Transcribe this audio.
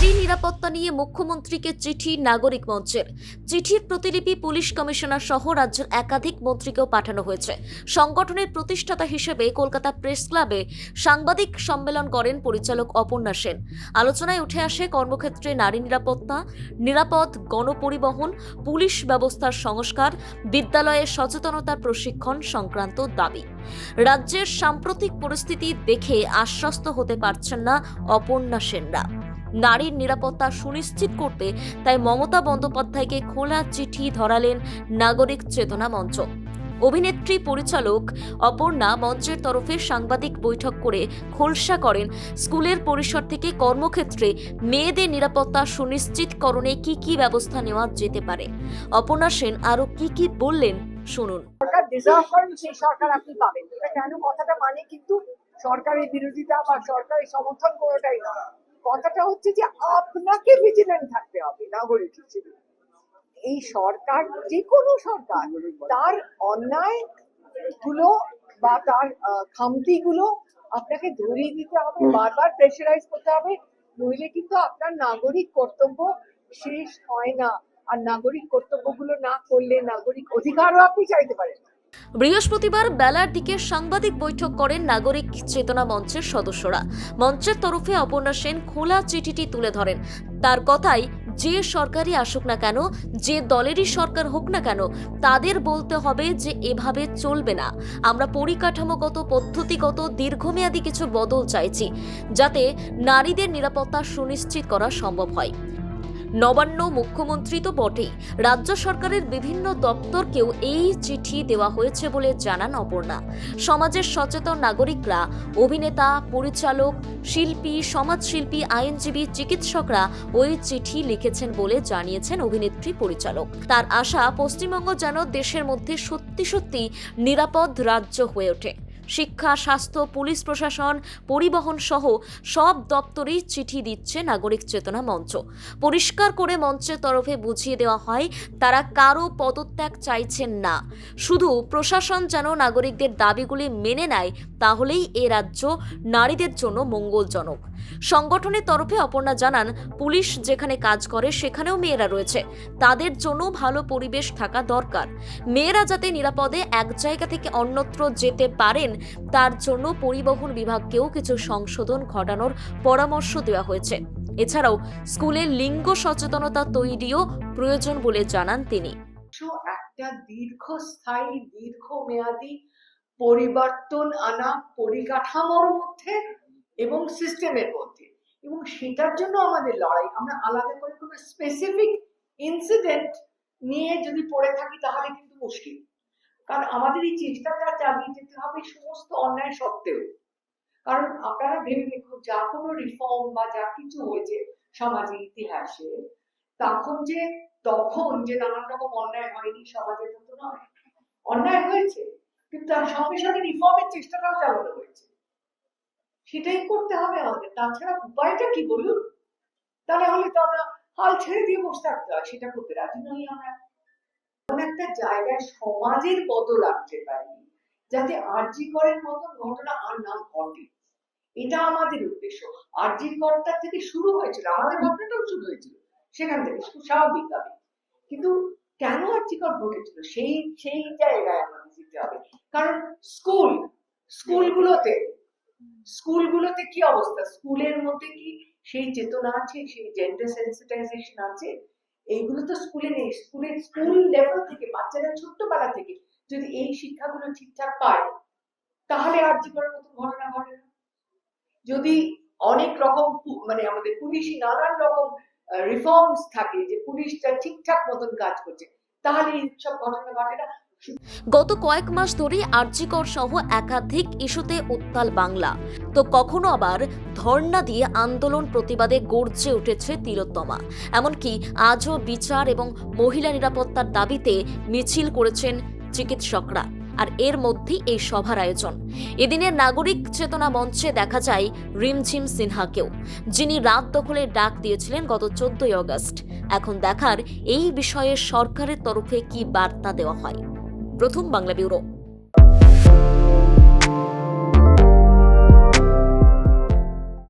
নারী নিরাপত্তা নিয়ে মুখ্যমন্ত্রীকে চিঠি নাগরিক মঞ্চের চিঠির প্রতিলিপি পুলিশ কমিশনার সহ রাজ্যের একাধিক মন্ত্রীকেও পাঠানো হয়েছে। সংগঠনের প্রতিষ্ঠাতা হিসেবে কলকাতা প্রেস ক্লাবে সাংবাদিক সম্মেলন করেন পরিচালক অপর্ণা সেন। আলোচনায় উঠে আসে কর্মক্ষেত্রে নারী নিরাপত্তা, নিরাপদ গণপরিবহন, পুলিশ ব্যবস্থার সংস্কার, বিদ্যালয়ে সচেতনতার প্রশিক্ষণ সংক্রান্ত দাবি। রাজ্যের সাম্প্রতিক পরিস্থিতি দেখে আশ্বস্ত হতে পারছেন না অপর্ণা সেনরা। নারীর নিরাপত্তা সুনিশ্চিত করতে তাই মমতা বন্দ্যোপাধ্যায়কে খোলা চিঠি ধরালেন নাগরিক চেতনা মঞ্চ। অভিনেত্রী পরিচালক অপর্ণা মঞ্চের তরফে সাংবাদিক বৈঠক করে খোলসা করেন স্কুলের পরিসর থেকে কর্মক্ষেত্রে মেয়েদের নিরাপত্তা সুনিশ্চিতকরণে কি কি ব্যবস্থা নেওয়া যেতে পারে। অপর্ণা সেন আরও কি কি বললেন শুনুন। সরকার ডিজার্ভ সেই সরকার আপনি পাবেন। কেন? কথাটা মানে কিন্তু সরকারের বিরোধিতা বা সরকারের সমর্থন কোনোটাই নয়। কথাটা হচ্ছে যে আপনাকে ভিজিলেন্ট থাকতে হবে নাগরিক হিসেবে। এই সরকার যে কোনো সরকার তার অন্যায়গুলো বা তার খামতি গুলো আপনাকে ধরিয়ে দিতে হবে বারবার প্রেশারাইজ করতে হবে নইলে কিন্তু আপনার নাগরিক কর্তব্য শেষ হয় না। আর নাগরিক কর্তব্যগুলো না করলে নাগরিক অধিকারও আপনি চাইতে পারেন। বৃহস্পতিবার বেলার দিকে সাংবাদিক বৈঠক করেন নাগরিক চেতনা মঞ্চের সদস্যরা। মঞ্চের তরফে অপর্ণা সেন খোলা চিঠিটি তুলে ধরেন। তার কথাই যে সরকারই আসুক না কেন, যে দলেরই সরকার হোক না কেন, তাদের বলতে হবে যে এভাবে চলবে না। আমরা পরিকাঠামোগত, পদ্ধতিগত, দীর্ঘমেয়াদী কিছু বদল চাইছি, যাতে নারীদের নিরাপত্তা সুনিশ্চিত করা সম্ভব হয়। নবান্ন মুখ্যমন্ত্রী তো বটেই। রাজ্য সরকারের বিভিন্ন দপ্তরকেও এই চিঠি দেওয়া হয়েছে বলে জানান অপর্ণা। সমাজের সচেতন নাগরিকরা, অভিনেতা, পরিচালক, শিল্পী, সমাজশিল্পী, আইনজীবী, চিকিৎসকরা ওই চিঠি লিখেছেন বলে জানিয়েছেন অভিনেত্রী, পরিচালক। তার আশা, পশ্চিমবঙ্গ যেন দেশের মধ্যে সত্যি সত্যি নিরাপদ রাজ্য হয়ে ওঠে। শিক্ষা, স্বাস্থ্য, পুলিশ প্রশাসন, পরিবহন সহ সব দপ্তরেই চিঠি দিচ্ছে নাগরিক চেতনা মঞ্চ। পরিষ্কার করে মঞ্চের তরফে বুঝিয়ে দেওয়া হয়, তারা কারও পদত্যাগ চাইছেন না। শুধু প্রশাসন যেন নাগরিকদের দাবিগুলি মেনে নেয়, তাহলেই এ রাজ্য নারীদের জন্য মঙ্গলজনক। সংগঠনের তরফে অপর্ণা জানান, পুলিশ যেখানে কাজ করে সেখানেও মেয়েরা রয়েছে। তাদের জন্য ভালো পরিবেশ থাকা দরকার। মেয়েরা যাতে নিরাপদে এক জায়গা থেকে অন্যত্র যেতে পারেন, তার জন্য পরিবহন বিভাগকেও কিছু সংশোধন ঘটানোর পরামর্শ দেওয়া হয়েছে। এছাড়াও, স্কুলে লিঙ্গ সচেতনতা তৈরিও প্রয়োজন বলে জানান তিনি। একটা দীর্ঘস্থায়ী, দীর্ঘমেয়াদী পরিবর্তন আনা পরিকাঠামোর মধ্যে এবং সিস্টেমের মধ্যে। এবং সেটার জন্য আমাদের লড়াই। আমরা আলাদা করে কোনো স্পেসিফিক ইনসিডেন্ট নিয়ে যদি পড়ে থাকি, তাহলে কিন্তু মুশকিল। কারণ আমাদের এই চেষ্টাটা চালিয়ে যেতে হবে সমস্ত অন্যায় সত্ত্বেও। কারণ আপনারা ভেবে দেখুন, যা কোনো রিফর্ম বা যা কিছু হয়েছে সমাজে, ইতিহাসে, তখন যে তখন যে নানান রকম অন্যায় হয়নি সমাজের তা তো নয়। অন্যায় হয়েছে, কিন্তু তার সঙ্গে সঙ্গে রিফর্মের চেষ্টাটাও চালানো সেটাই করতে হবে আমাদের। তাছাড়া উপায়টা কি বলুন? তাহলে হলে তো আমরা হাল ছেড়ে দিয়ে বসে থাকতে হয়, সেটা করতে রাজি নই আমরা। একটা জায়গায় সমাজের বদল আনতে পারি, যাতে আরজি করের মতন ঘটনা আর না ঘটে। এটা আমাদের উদ্দেশ্য। আরজি করটার থেকে শুরু হয়েছিল, আমাদের ঘটনাটাও শুরু হয়েছিল, সেখান থেকে স্বাভাবিকভাবে কিন্তু কেন আর্থিকর ঘটেছিল? সেই সেই জায়গায় আমাদের যেতে হবে। কারণ স্কুল, স্কুলগুলোতে স্কুলগুলোতে কি অবস্থা? স্কুলের মধ্যে কি সেই চেতনা আছে, সেই জেন্ডার সেন্সিটাইজেশন আছে? এইগুলো তো স্কুলে নেই। স্কুলের স্কুল লেভেল থেকে, বাচ্চারা ছোট্টবেলা থেকে যদি এই শিক্ষাগুলো ঠিকঠাক পায়, তাহলে আর জীবনের মতো ঘটনা ঘটে না। যদি অনেক রকম মানে আমাদের পুলিশি নানান রকম রিফর্মস থাকে যে পুলিশটা ঠিকঠাক মতন কাজ করছে তাহলে এইসব ঘটনা ঘটে না। গত কয়েক মাস ধরেই আর্যিকর সহ একাধিক ইস্যুতে উত্তাল বাংলা। তো কখনো আবার ধর্ণা দিয়ে আন্দোলন প্রতিবাদে গর্জে উঠেছে তিলোত্তমা। এমনকি আজও বিচার এবং মহিলা নিরাপত্তার দাবিতে মিছিল করেছেন চিকিৎসকরা। আর এর মধ্যেই এই সভার আয়োজন। এদিনের নাগরিক চেতনা মঞ্চে দেখা যায় রিমঝিম সিনহাকেও, যিনি রাত দখলের ডাক দিয়েছিলেন গত চোদ্দই অগস্ট। এখন দেখার এই বিষয়ে সরকারের তরফে কি বার্তা দেওয়া হয়? প্রথম বাংলা ব্যুরো।